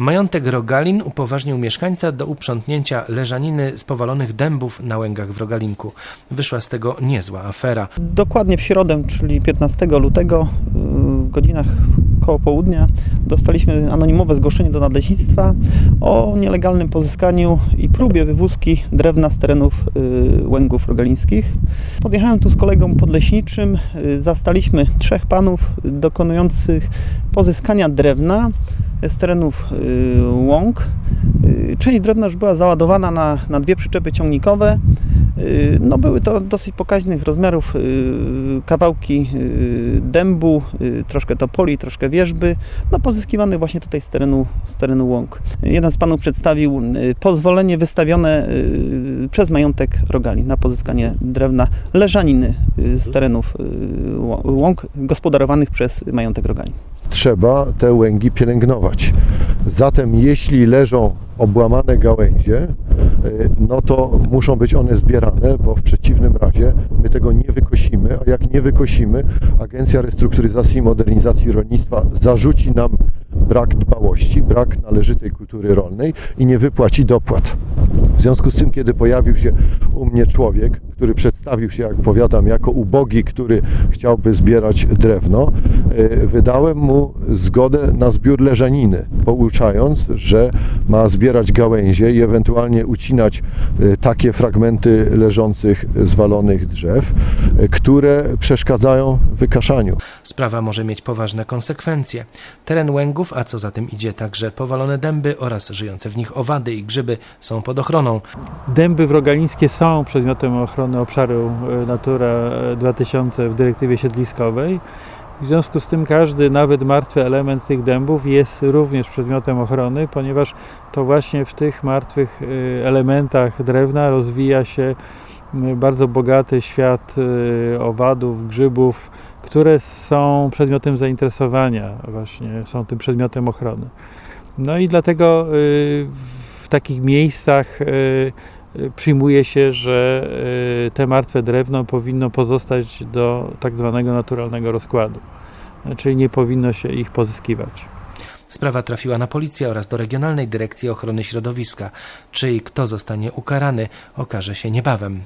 Majątek Rogalin upoważnił mieszkańca do uprzątnięcia leżaniny z powalonych dębów na łęgach w Rogalinku. Wyszła z tego niezła afera. Dokładnie w środę, czyli 15 lutego, w godzinach koło południa, dostaliśmy anonimowe zgłoszenie do nadleśnictwa o nielegalnym pozyskaniu i próbie wywózki drewna z terenów y, łęgów rogalińskich. Podjechałem tu z kolegą podleśniczym, y, zastaliśmy trzech panów dokonujących pozyskania drewna z terenów y, łąk. Y, Część drewna już była załadowana na, na dwie przyczepy ciągnikowe. Y, No, były to dosyć pokaźnych rozmiarów kawałki dębu, troszkę topoli, troszkę wierzby, no pozyskiwane właśnie tutaj z terenu, z terenu łąk. Jeden z panów przedstawił pozwolenie wystawione przez majątek Rogali na pozyskanie drewna leżaniny z terenów łąk gospodarowanych przez majątek Rogali. Trzeba te łęgi pielęgnować. Zatem jeśli leżą obłamane gałęzie, y, no to muszą być one zbierane, bo w przeciwnym razie my tego nie wykosimy, a jak nie wykosimy, Agencja Restrukturyzacji i Modernizacji Rolnictwa zarzuci nam brak dbałości, brak należytej kultury rolnej i nie wypłaci dopłat. W związku z tym, kiedy pojawił się u mnie człowiek, który przedstawił się, jak powiadam, jako ubogi, który chciałby zbierać drewno, y, wydałem mu zgodę na zbiór leżaniny, pouczając, że ma zbierać gałęzie i ewentualnie ucinać y, takie fragmenty leżących zwalonych drzew, y, które przeszkadzają wykaszaniu. Sprawa może mieć poważne konsekwencje. Teren łęgów, a co za tym idzie także powalone dęby oraz żyjące w nich owady i grzyby są pod ochroną. Dęby wrogalińskie są przedmiotem ochrony obszaru e, Natura 2000 w dyrektywie siedliskowej. W związku z tym każdy, nawet martwy element tych dębów jest również przedmiotem ochrony, ponieważ to właśnie w tych martwych e, elementach drewna rozwija się bardzo bogaty świat e, owadów, grzybów, które są przedmiotem zainteresowania, właśnie są tym przedmiotem ochrony. No i dlatego w takich miejscach przyjmuje się, że y, te martwe drewno powinno pozostać do tak zwanego naturalnego rozkładu, czyli nie powinno się ich pozyskiwać. Sprawa trafiła na policję oraz do Regionalnej Dyrekcji Ochrony Środowiska. Czy i kto zostanie ukarany, okaże się niebawem.